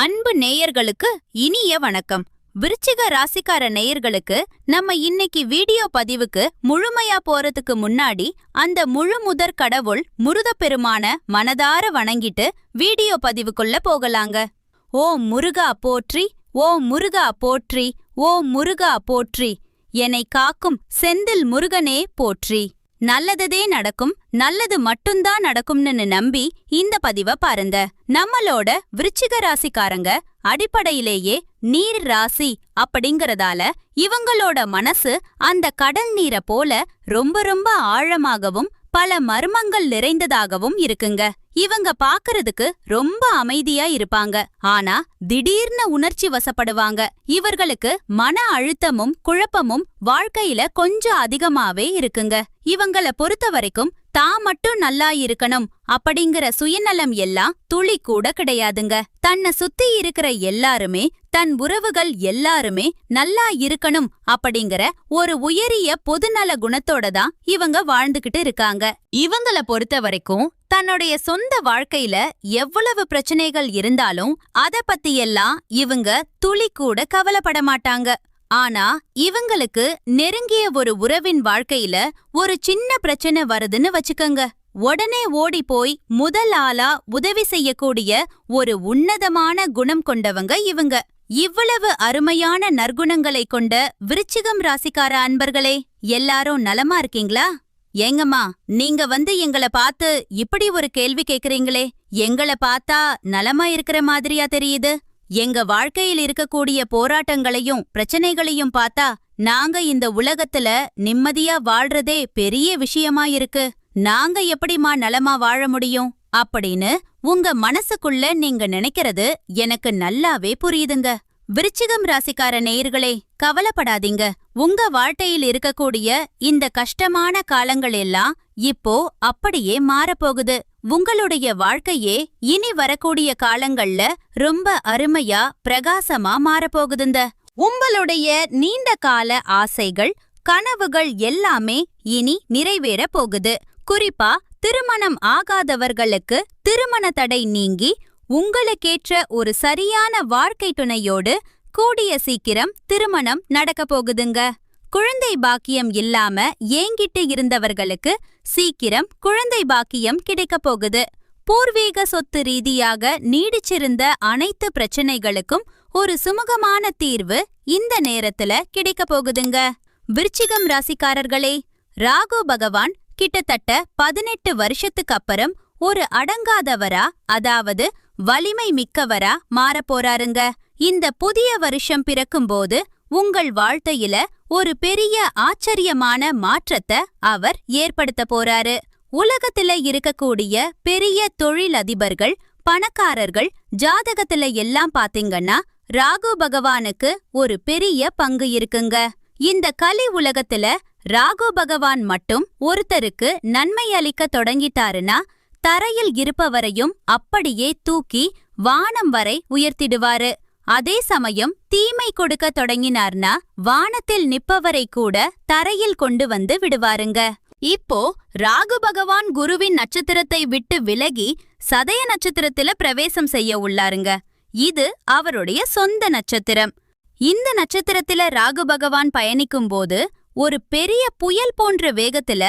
அன்பு நேயர்களுக்கு இனிய வணக்கம். விருச்சிக ராசிக்கார நேயர்களுக்கு நம்ம இன்னைக்கு வீடியோ பதிவுக்கு முழுமையா போறதுக்கு முன்னாடி அந்த முழு முதற் கடவுள் முருகப்பெருமான மனதார வணங்கிட்டு வீடியோ பதிவுக்குள்ள போகலாங்க. ஓ முருகா போற்றி ஓ முருகா போற்றி ஓ முருகா போற்றி என்னை காக்கும் செந்தில் முருகனே போற்றி. நல்லததே நடக்கும் நல்லது மட்டும்தான் நடக்கும்னு நம்பி இந்த பதிவ பாருங்க. நம்மளோட விருச்சிக ராசிக்காரங்க அடிப்படையிலேயே நீர் ராசி அப்படிங்கறதால இவங்களோட மனசு அந்த கடல் நீரை போல ரொம்ப ரொம்ப ஆழமாகவும் பல மர்மங்கள் நிறைந்ததாகவும் இருக்குங்க. இவங்க பாக்குறதுக்கு ரொம்ப அமைதியா இருப்பாங்க. ஆனா திடீர்னு உணர்ச்சி வசப்படுவாங்க. இவர்களுக்கு மன அழுத்தமும் குழப்பமும் வாழ்க்கையில கொஞ்சம் அதிகமாவே இருக்குங்க. இவங்கள பொறுத்த வரைக்கும் தான் மட்டும் நல்லா இருக்கணும் அப்படிங்கிற சுயநலம் எல்லாம் துளி கூட கிடையாதுங்க. தன்னை சுத்தி இருக்கிற எல்லாருமே தன் உறவுகள் எல்லாருமே நல்லா இருக்கணும் அப்படிங்கிற ஒரு உயரிய பொதுநல குணத்தோட தான் இவங்க வாழ்ந்துகிட்டு இருக்காங்க. இவங்கள பொறுத்த வரைக்கும் தன்னுடைய சொந்த வாழ்க்கையில எவ்வளவு பிரச்சனைகள் இருந்தாலும் அத பத்தியெல்லாம் இவங்க துளி கூட கவலைப்பட மாட்டாங்க. ஆனா இவங்களுக்கு நெருங்கிய ஒரு உறவின் வாழ்க்கையில ஒரு சின்ன பிரச்சனை வருதுன்னு வச்சுக்கங்க. உடனே ஓடி போய் முதல் ஆளா உதவி செய்யக்கூடிய ஒரு உன்னதமான குணம் கொண்டவங்க இவங்க. இவ்வளவு அருமையான நற்குணங்களை கொண்ட விருச்சிகம் ராசிக்கார அன்பர்களே எல்லாரும் நலமா இருக்கீங்களா? ஏங்கம்மா நீங்க வந்து எங்கள பார்த்து இப்படி ஒரு கேள்வி கேக்குறீங்களே. எங்கள பார்த்தா நலமா இருக்கிற மாதிரியா தெரியுது? எங்க வாழ்க்கையில் இருக்கக்கூடிய போராட்டங்களையும் பிரச்சனைகளையும் பார்த்தா நாங்க இந்த உலகத்துல நிம்மதியா வாழ்றதே பெரிய விஷயமா இருக்கு. நாங்க எப்படிமா நலமா வாழ முடியும்? அப்படின்னு உங்க மனசுக்குள்ள நீங்க நினைக்கிறது எனக்கு நல்லாவே புரியுதுங்க. விருச்சிகம் ராசிக்கார நேயர்களே கவலைப்படாதீங்க. உங்க வாழ்க்கையில் இருக்கக்கூடிய இந்த கஷ்டமான காலங்கள் எல்லாம் இப்போ அப்படியே மாறப்போகுது. உங்களுடைய வாழ்க்கையே இனி வரக்கூடிய காலங்கள்ல ரொம்ப அருமையா பிரகாசமா மாறப்போகுதுங்க. உங்களுடைய நீண்ட கால ஆசைகள் கனவுகள் எல்லாமே இனி நிறைவேற போகுது. குறிப்பா திருமணம் ஆகாதவர்களுக்கு திருமண தடை நீங்கி உங்களுக்கேற்ற ஒரு சரியான வாழ்க்கை துணையோடு கூடிய சீக்கிரம் திருமணம் நடக்க போகுதுங்க. குழந்தை பாக்கியம் இல்லாம ஏங்கிட்டு இருந்தவர்களுக்கு சீக்கிரம் குழந்தை பாக்கியம் கிடைக்க போகுது. பூர்வீக சொத்து ரீதியாக நீடிச்சிருந்த அனைத்து பிரச்சனைகளுக்கும் ஒரு சுமூகமான தீர்வு இந்த நேரத்துல கிடைக்க போகுதுங்க. விருச்சிகம் ராசிக்காரர்களே ராகு பகவான் கிட்டத்தட்ட பதினெட்டு வருஷத்துக்கு அப்புறம் ஒரு அடங்காதவரா? அதாவது வலிமை மிக்கவரா மாறப் போறாருங்க. இந்த புதிய வருஷம் பிறக்கும்போது உங்கள் வாழ்க்கையில ஒரு பெரிய ஆச்சரியமான மாற்றத்தை அவர் ஏற்படுத்த போறாரு. உலகத்துல இருக்கக்கூடிய பெரிய தொழிலதிபர்கள் பணக்காரர்கள் ஜாதகத்துல எல்லாம் பாத்தீங்கன்னா ராகு பகவானுக்கு ஒரு பெரிய பங்கு இருக்குங்க. இந்த கலி உலகத்துல ராகு பகவான் மட்டும் ஒருத்தருக்கு நன்மை அளிக்க தொடங்கிட்டாருன்னா தரையில் இருப்பவரையும் அப்படியே தூக்கி வானம் வரை உயர்த்திடுவாரு. அதே சமயம் தீமை கொடுக்க தொடங்கினார்னா வானத்தில் நிப்பவரை கூட தரையில் கொண்டு வந்து விடுவாருங்க. இப்போ ராகு பகவான் குருவின் நட்சத்திரத்தை விட்டு விலகி சதய நட்சத்திரத்துல பிரவேசம் செய்ய உள்ளாருங்க. இது அவருடைய சொந்த நட்சத்திரம். இந்த நட்சத்திரத்துல ராகு பகவான் பயணிக்கும் போது ஒரு பெரிய புயல் போன்ற வேகத்துல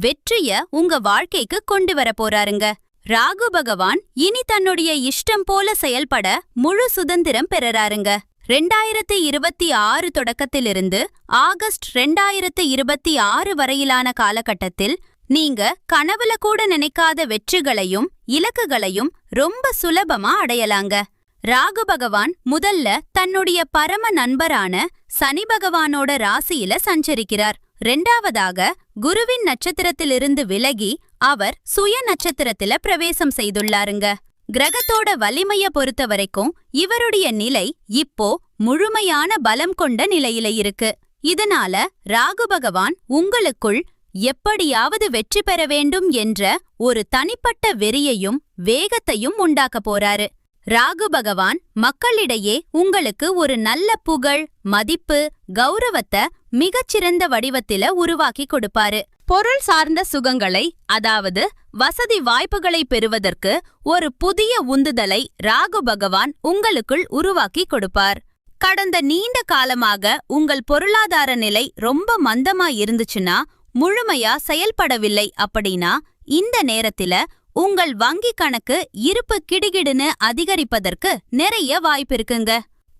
வெற்றிய உங்க வாழ்க்கைக்கு கொண்டு வர போறாருங்க. ராகு பகவான் இனி தன்னுடைய இஷ்டம் போல செயல்பட முழு சுதந்திரம் பெறறாருங்க. ரெண்டாயிரத்தி இருபத்தி ஆறு தொடக்கத்திலிருந்து ஆகஸ்ட் ரெண்டாயிரத்து இருபத்தி ஆறு வரையிலான காலகட்டத்தில் நீங்க கனவுல கூட நினைக்காத வெற்றிகளையும் இலக்குகளையும் ரொம்ப சுலபமா அடையலாங்க. ராகு பகவான் முதல்ல தன்னுடைய பரம நண்பரான சனி பகவானோட ராசியில சஞ்சரிக்கிறார். ரெண்டாவதாக குருவின் நட்சத்திரத்திலிருந்து விலகி அவர் சுய நட்சத்திரத்தில பிரவேசம் செய்துள்ளாருங்க. கிரகத்தோட வலிமைய பொறுத்த வரைக்கும் இவருடைய நிலை இப்போ முழுமையான பலம் கொண்ட நிலையில இருக்கு. இதனால ராகு பகவான் உங்களுக்குள் எப்படியாவது வெற்றி பெற வேண்டும் என்ற ஒரு தனிப்பட்ட வெறியையும் வேகத்தையும் உண்டாக்க போறாரு. ராகு பகவான் மக்களிடையே உங்களுக்கு ஒரு நல்ல புகழ் மதிப்பு கௌரவத்தை மிகச்சிறந்த வடிவத்தில உருவாக்கி கொடுப்பாரு. பொருள் சார்ந்த சுகங்களை அதாவது வசதி வாய்ப்புகளை பெறுவதற்கு ஒரு புதிய உந்துதலை ராகு பகவான் உங்களுக்குள் உருவாக்கி கொடுப்பார். கடந்த நீண்ட காலமாக உங்கள் பொருளாதார நிலை ரொம்ப மந்தமா இருந்துச்சுன்னா முழுமையா செயல்படவில்லை அப்படின்னா இந்த நேரத்தில உங்கள் வங்கி கணக்கு இருப்பு கிடுகிடுன்னு அதிகரிப்பதற்கு நிறைய வாய்ப்பிருக்குங்க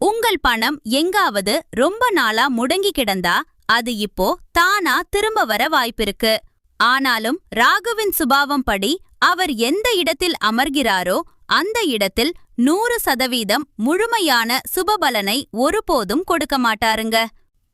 உங்கள் பணம் எங்காவது ரொம்ப நாளா முடங்கி கிடந்தா அது இப்போ தானா திரும்ப வர வாய்ப்பிருக்கு. ஆனாலும் ராகுவின் சுபாவம் படி அவர் எந்த இடத்தில் அமர்கிறாரோ அந்த இடத்தில் நூறு சதவீதம் முழுமையான சுபபலனை ஒருபோதும் கொடுக்க மாட்டாருங்க.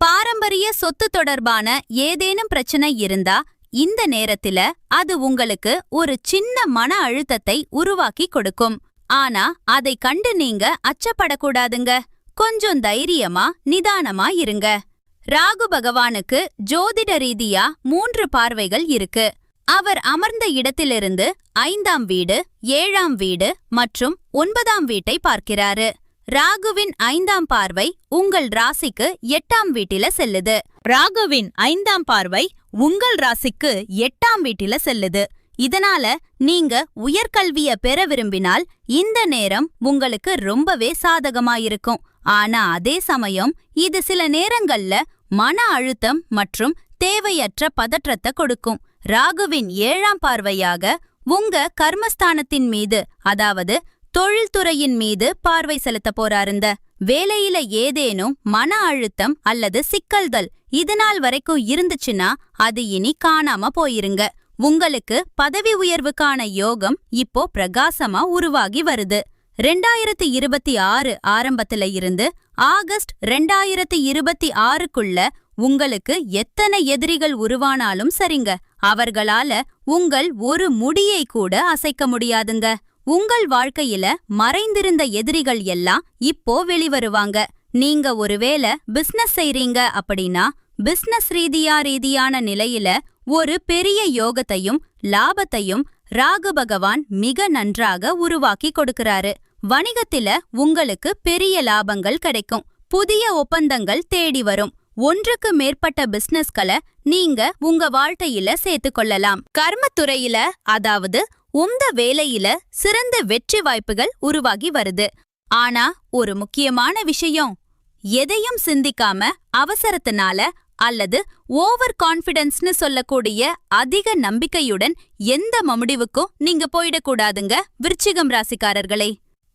பாரம்பரிய சொத்து தொடர்பான ஏதேனும் பிரச்சனை இருந்தா இந்த நேரத்தில அது உங்களுக்கு ஒரு சின்ன மன அழுத்தத்தை உருவாக்கி கொடுக்கும். ஆனா அதை கண்டு நீங்க அச்சப்படக்கூடாதுங்க. கொஞ்சம் தைரியமா நிதானமா இருங்க. ராகு பகவானுக்கு ஜோதிட ரீதியா மூன்று பார்வைகள் இருக்கு. அவர் அமர்ந்த இடத்திலிருந்து ஐந்தாம் வீடு ஏழாம் வீடு மற்றும் ஒன்பதாம் வீட்டை பார்க்கிறாரு. ராகுவின் ஐந்தாம் பார்வை உங்கள் ராசிக்கு எட்டாம் வீட்டில செல்லுது. ராகுவின் ஐந்தாம் பார்வை உங்கள் ராசிக்கு எட்டாம் வீட்டில செல்லுது. இதனால நீங்க உயர்கல்விய பெற விரும்பினால் இந்த நேரம் உங்களுக்கு ரொம்பவே சாதகமாயிருக்கும். ஆனா அதே சமயம் இது சில நேரங்கள்ல மன அழுத்தம் மற்றும் தேவையற்ற பதற்றத்தை கொடுக்கும். ராகுவின் ஏழாம் பார்வையாக உங்க கர்மஸ்தானத்தின் மீது அதாவது தொழில்துறையின் மீது பார்வை செலுத்த போறாருந்த வேலையில ஏதேனும் மன அழுத்தம் அல்லது சிக்கல்கள் இதுநாள் வரைக்கும் இருந்துச்சுன்னா அது இனி காணாம போயிருங்க. உங்களுக்கு பதவி உயர்வுக்கான யோகம் இப்போ பிரகாசமா உருவாகி வருது. ரெண்டாயிரத்தி இருபத்தி ஆறு ஆரம்பத்துல இருந்து ஆகஸ்ட் ரெண்டாயிரத்தி இருபத்தி ஆறுக்குள்ள உங்களுக்கு எத்தனை எதிரிகள் உருவானாலும் சரிங்க. அவர்களால உங்கள் ஒரு முடியை கூட அசைக்க முடியாதுங்க. உங்கள் வாழ்க்கையில மறைந்திருந்த எதிரிகள் எல்லாம் இப்போ வெளிவருவாங்க. நீங்க ஒருவேளை பிசினஸ் செய்றீங்க அப்படின்னா பிசினஸ் ரீதியா ரீதியான நிலையில ஒரு பெரிய யோகத்தையும் லாபத்தையும் ராகு பகவான் மிக நன்றாக உருவாக்கி கொடுக்கறாரு. வணிகத்தில உங்களுக்கு பெரிய லாபங்கள் கிடைக்கும். புதிய ஒப்பந்தங்கள் தேடி வரும். ஒன்றுக்கு மேற்பட்ட பிசினஸ்களை நீங்க உங்க வாழ்க்கையில சேர்த்து கொள்ளலாம். கர்மத்துறையில அதாவது உந்த வேலையில சிறந்த வெற்றி வாய்ப்புகள் உருவாகி வருது. ஆனா ஒரு முக்கியமான விஷயம் எதையும் சிந்திக்காம அவசரத்தினால அல்லது ஓவர் கான்ஃபிடன்ஸ்னு சொல்லக்கூடிய அதிக நம்பிக்கையுடன் எந்த முடிவுக்கும் நீங்க போயிடக்கூடாதுங்க விருச்சிகம் ராசிக்காரர்களே.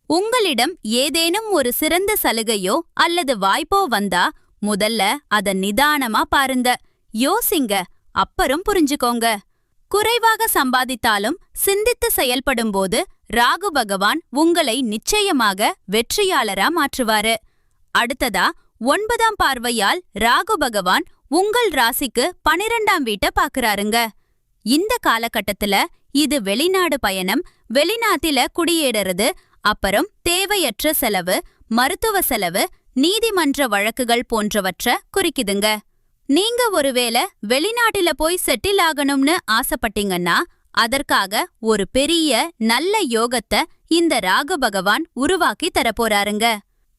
உங்களிடம் ஏதேனும் ஒரு சிறந்த சலுகையோ அல்லது வாய்ப்போ வந்தா முதல்ல அத நிதானமா பாருங்க. யோசிங்க. அப்புறம் புரிஞ்சுக்கோங்க. குறைவாக சம்பாதித்தாலும் சிந்தித்து செயல்படும்போது ராகு பகவான் உங்களை நிச்சயமாக வெற்றியாளரா மாற்றுவாரு. அடுத்ததா ஒன்பதாம் பார்வையால் ராகு பகவான் உங்கள் ராசிக்கு பனிரெண்டாம் வீட்டை பாக்குறாருங்க. இந்த காலகட்டத்துல இது வெளிநாடு பயணம் வெளிநாட்டில குடியேறது அப்புறம் தேவையற்ற செலவு மருத்துவ செலவு நீதிமன்ற வழக்குகள் போன்றவற்ற குறிக்குதுங்க. நீங்க ஒருவேளை வெளிநாட்டில போய் செட்டில் ஆகணும்னு ஆசைப்பட்டீங்கன்னா அதற்காக ஒரு பெரிய நல்ல யோகத்தை இந்த ராகு பகவான் உருவாக்கி தரப்போறாருங்க.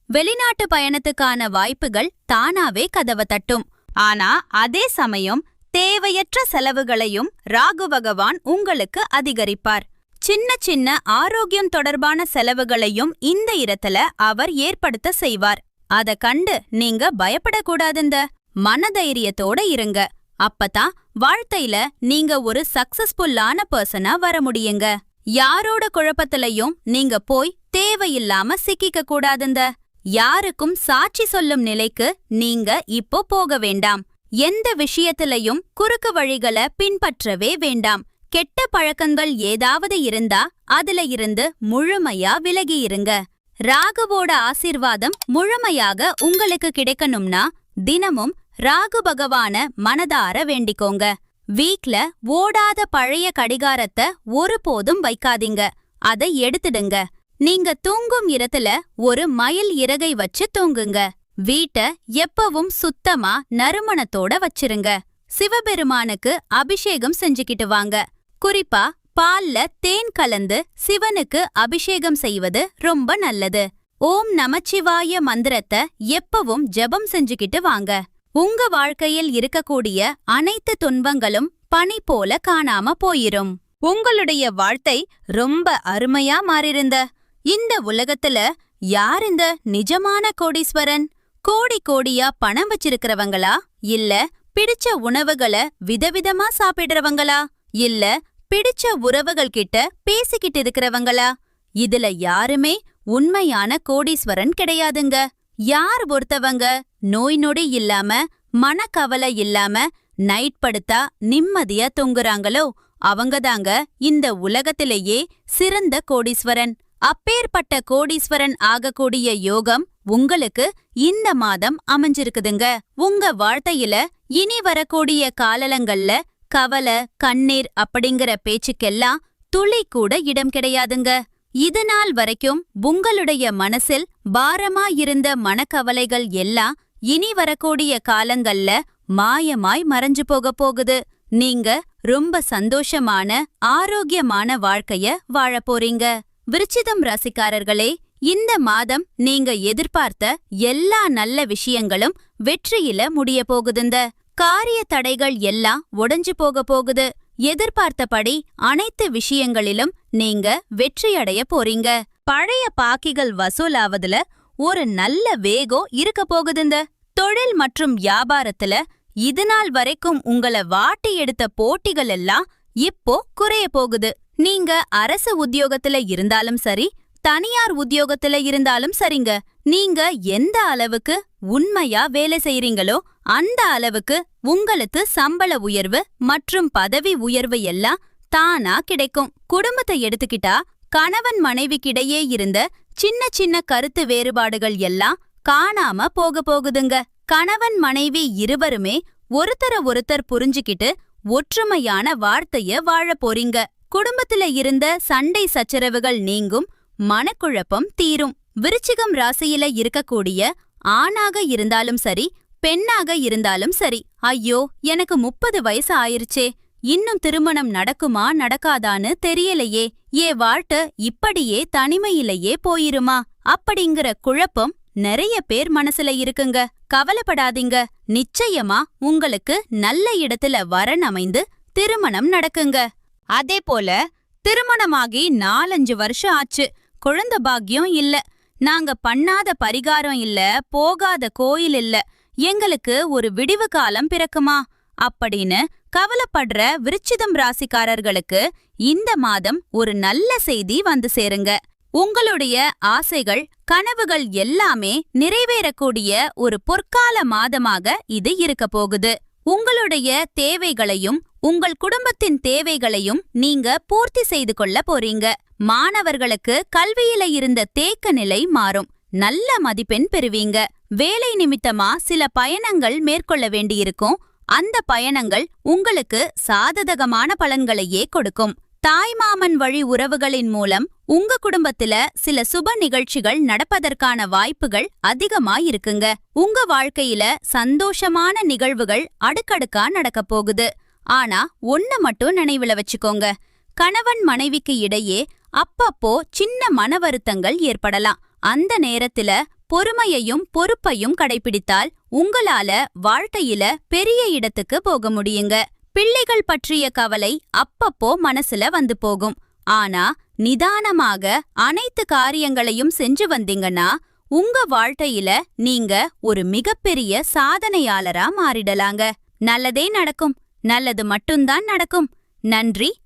வெளிநாட்டு பயணத்துக்கான வாய்ப்புகள் தானாவே கதவ தட்டும். ஆனா அதே சமயம் தேவையற்ற செலவுகளையும் ராகு பகவான் உங்களுக்கு அதிகரிப்பார். சின்ன சின்ன ஆரோக்கியம் தொடர்பான செலவுகளையும் இந்த இடத்துல அவர் ஏற்படுத்த செய்வார். அத கண்டு நீங்க பயப்படக்கூடாதுங்க. மனதைரியத்தோட இருங்க. அப்பதான் வாழ்க்கையில நீங்க ஒரு சக்சஸ்ஃபுல்லான பர்சனா வர முடியுங்க. யாரோட குழப்பத்திலையும் நீங்க போய் தேவையில்லாம சிக்கிக்க கூடாதுங்க. யாருக்கும் சாட்சி சொல்லும் நிலைக்கு நீங்க இப்போ போக வேண்டாம். எந்த விஷயத்திலையும் குறுக்கு வழிகளை பின்பற்றவே வேண்டாம். கெட்ட பழக்கங்கள் ஏதாவது இருந்தா அதுல இருந்து முழுமையா விலகி இருங்க ராகுவோட ஆசிர்வாதம் முழுமையாக உங்களுக்கு கிடைக்கணும்னா தினமும் ராகு பகவான மனதார வேண்டிக்கோங்க. வீட்ல ஓடாத பழைய கடிகாரத்தை ஒருபோதும் வைக்காதீங்க. அதை எடுத்துடுங்க. நீங்க தூங்கும் இடத்துல ஒரு மயில் இறகை வச்சு தூங்குங்க. வீட்ட எப்பவும் சுத்தமா நறுமணத்தோட வச்சிருங்க. சிவபெருமானுக்கு அபிஷேகம் செஞ்சுக்கிட்டு வாங்க. குறிப்பா பால்ல தேன் கலந்து சிவனுக்கு அபிஷேகம் செய்வது ரொம்ப நல்லது. ஓம் நமச்சிவாய மந்திரத்தை எப்பவும் ஜெபம் செஞ்சுக்கிட்டு வாங்க. உங்க வாழ்க்கையில் இருக்கக்கூடிய அனைத்து துன்பங்களும் பனி போல காணாம போயிரும். உங்களுடைய வாழ்த்தை ரொம்ப அருமையா மாறிருந்த. இந்த உலகத்துல யார் இந்த நிஜமான கோடீஸ்வரன்? கோடி கோடியா பணம் வச்சிருக்கிறவங்களா? இல்ல பிடிச்ச உணவுகளை விதவிதமா சாப்பிடுறவங்களா? இல்ல பிடிச்ச உறவுகள் கிட்ட பேசிக்கிட்டு இருக்கிறவங்களா? இதுல யாருமே உண்மையான கோடீஸ்வரன் கிடையாதுங்க. யார் ஒருத்தவங்க நோய் நொடி இல்லாம மனக்கவலை இல்லாம நைட் படுத்தா நிம்மதியா தூங்குறாங்களோ அவங்கதாங்க இந்த உலகத்திலேயே சிறந்த கோடீஸ்வரன். அப்பேற்பட்ட கோடீஸ்வரன் ஆகக்கூடிய யோகம் உங்களுக்கு இந்த மாதம் அமைஞ்சிருக்குதுங்க. உங்க வாழ்க்கையில இனி வரக்கூடிய காலலங்கள்ல கவலை கண்ணீர் அப்படிங்கிற பேச்சுக்கெல்லாம் துளி கூட இடம் கிடையாதுங்க. இது நாள் வரைக்கும் உங்களுடைய மனசில் பாரமா இருந்த மனக்கவலைகள் எல்லாம் இனி வரக்கூடிய காலங்கள்ல மாயமாய் மறைஞ்சு போக போகுது. நீங்க ரொம்ப சந்தோஷமான ஆரோக்கியமான வாழ்க்கைய வாழப்போறீங்க விருச்சிதம் ராசிக்காரர்களே இந்த மாதம் நீங்க எதிர்பார்த்த எல்லா நல்ல விஷயங்களும் வெற்றியில முடிய போகுதுங்க. காரிய தடைகள் எல்லாம் உடைஞ்சு போக போகுது. எதிர்பார்த்தபடி அனைத்து விஷயங்களிலும் நீங்க வெற்றியடைய போறீங்க. பழைய பாக்கிகள் வசூலாவதுல ஒரு நல்ல வேகம் இருக்க போகுதுங்க. தொழில் மற்றும் வியாபாரத்துல இதுநாள் வரைக்கும் உங்கள வாட்டி எடுத்த போட்டிகள் எல்லாம் இப்போ குறைய போகுது. நீங்க அரசு உத்தியோகத்துல இருந்தாலும் சரி தனியார் உத்தியோகத்துல இருந்தாலும் சரிங்க. நீங்க எந்த அளவுக்கு உண்மையா வேலை செய்யறீங்களோ அந்த அளவுக்கு உங்களுக்கு சம்பள உயர்வு மற்றும் பதவி உயர்வு எல்லாம் தானா கிடைக்கும். குடும்பத்தை எடுத்துக்கிட்டா கணவன் மனைவிக்கிடையே இருந்த சின்ன சின்ன கருத்து வேறுபாடுகள் எல்லாம் காணாம போக போகுதுங்க. கணவன் மனைவி இருவருமே ஒருத்தர ஒருத்தர் புரிஞ்சுக்கிட்டு ஒற்றுமையான வார்த்தைய வாழ போறீங்க. குடும்பத்துல இருந்த சண்டை சச்சரவுகள் நீங்கும் மனக்குழப்பம் தீரும். விருச்சிகம் ராசியில இருக்கக்கூடிய ஆணாக இருந்தாலும் சரி பெண்ணாக இருந்தாலும் சரி ஐயோ எனக்கு முப்பது வயசு ஆயிருச்சே. இன்னும் திருமணம் நடக்குமா நடக்காதான்னு தெரியலையே. ஏ வாழ்க்கை இப்படியே தனிமையிலேயே போயிருமா? அப்படிங்கிற குழப்பம் நிறைய பேர் மனசுல இருக்குங்க. கவலைப்படாதீங்க. நிச்சயமா உங்களுக்கு நல்ல இடத்துல வரன் அமைந்து திருமணம் நடக்குங்க. அதே போல திருமணமாகி நாலஞ்சு வருஷம் ஆச்சு. குழந்த பாக்கியம் இல்ல. நாங்க பண்ணாத பரிகாரம் இல்ல போகாத கோயில் இல்ல. எங்களுக்கு ஒரு விடிவு காலம் பிறக்குமா? அப்படின்னு கவலைப்படுற விருச்சிதம் ராசிக்காரர்களுக்கு இந்த மாதம் ஒரு நல்ல செய்தி வந்து சேருங்க. உங்களுடைய ஆசைகள் கனவுகள் எல்லாமே நிறைவேறக்கூடிய ஒரு பொற்கால மாதமாக இது இருக்க போகுது. உங்களுடைய தேவைகளையும் உங்கள் குடும்பத்தின் தேவைகளையும் நீங்க பூர்த்தி செய்து கொள்ள போறீங்க. மாணவர்களுக்கு கல்வியில இருந்த தேக்க நிலை மாறும். நல்ல மதிப்பெண் பெறுவீங்க. வேலை நிமித்தமா சில பயணங்கள் மேற்கொள்ள வேண்டியிருக்கும். அந்த பயணங்கள் உங்களுக்கு சாதகமான பலன்களையே கொடுக்கும். தாய்மாமன் வழி உறவுகளின் மூலம் உங்க குடும்பத்துல சில சுப நிகழ்ச்சிகள் நடப்பதற்கான வாய்ப்புகள் அதிகமாயிருக்குங்க. உங்க வாழ்க்கையில சந்தோஷமான நிகழ்வுகள் அடுக்கடுக்கா நடக்கப் போகுது. ஆனா ஒண்ணு மட்டும் நினைவுல வச்சுக்கோங்க. கணவன் மனைவிக்கு இடையே அப்பப்போ சின்ன மன வருத்தங்கள் ஏற்படலாம். அந்த நேரத்துல பொறுமையையும் பொறுப்பையும் கடைபிடித்தால் உங்களால வாழ்க்கையில பெரிய இடத்துக்கு போக முடியுங்க. பிள்ளைகள் பற்றிய கவலை அப்பப்போ மனசுல வந்து போகும். ஆனா நிதானமாக அனைத்து காரியங்களையும் செஞ்சு வந்தீங்கன்னா உங்க வாழ்க்கையில நீங்க ஒரு மிகப்பெரிய சாதனையாளரா மாறிடலாங்க. நல்லதே நடக்கும். நல்லது மட்டும்தான் நடக்கும். நன்றி.